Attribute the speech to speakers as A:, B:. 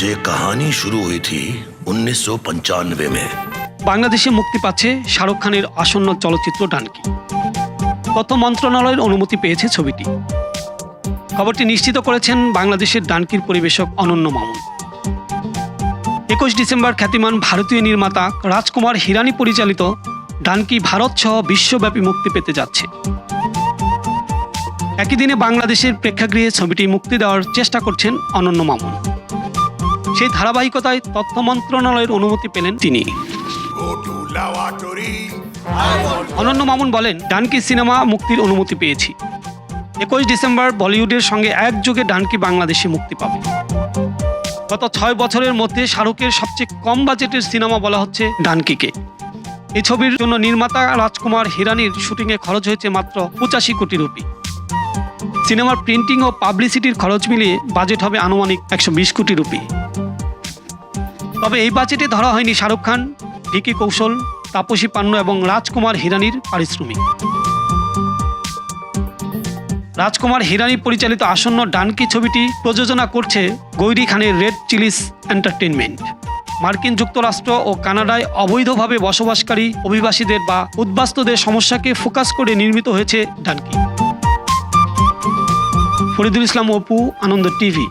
A: যে কাহানি শুরু হয়েছে উনিশশো পঞ্চানব্বই মে।
B: বাংলাদেশে মুক্তি পাচ্ছে শাহরুখ খানের আসন্ন চলচ্চিত্র ডানকি। তথ্য মন্ত্রণালয়ের অনুমতি পেয়েছে ছবিটি। খবরটি নিশ্চিত করেছেন বাংলাদেশের ডানকির পরিবেশক অনন্য মামুন। একুশ ডিসেম্বর খ্যাতিমান ভারতীয় নির্মাতা রাজকুমার হিরানি পরিচালিত ডানকি ভারত সহ বিশ্বব্যাপী মুক্তি পেতে যাচ্ছে। একই দিনে বাংলাদেশের প্রেক্ষাগৃহে ছবিটি মুক্তি দেওয়ার চেষ্টা করছেন অনন্য মামুন। সেই ধারাবাহিকতায় তথ্য মন্ত্রণালয়ের অনুমতি পেলেন তিনি। অনন্য মামুন বলেন, ডানকি সিনেমা মুক্তির অনুমতি পেয়েছি। একুশ ডিসেম্বর বলিউডের সঙ্গে একযোগে ডানকি বাংলাদেশে মুক্তি পাবে। গত ছয় বছরের মধ্যে শাহরুখের সবচেয়ে কম বাজেটের সিনেমা বলা হচ্ছে ডানকিকে। এই ছবির জন্য নির্মাতা রাজকুমার হিরানির শুটিংয়ে খরচ হয়েছে মাত্র পঁচাশি কোটি রুপি। সিনেমার প্রিন্টিং ও পাবলিসিটির খরচ মিলিয়ে বাজেট হবে আনুমানিক একশো বিশ কোটি রুপি। তবে এই বাজেটে ধরা হয়নি শাহরুখ খান, ভিকি কৌশল, তাপসী পান্ন এবং রাজকুমার হিরানির পারিশ্রমিক। রাজকুমার হিরানি পরিচালিত আসন্ন ডানকি ছবিটি প্রযোজনা করছে গৈরি খানের রেড চিলিস এন্টারটেনমেন্ট মার্কিন যুক্তরাষ্ট্র ও কানাডায় অবৈধভাবে বসবাসকারী অভিবাসীদের বা উদ্বাস্তুদের সমস্যাকে ফোকাস করে নির্মিত হয়েছে ডানকি। ফরিদুল ইসলাম অপু, আনন্দ টিভি।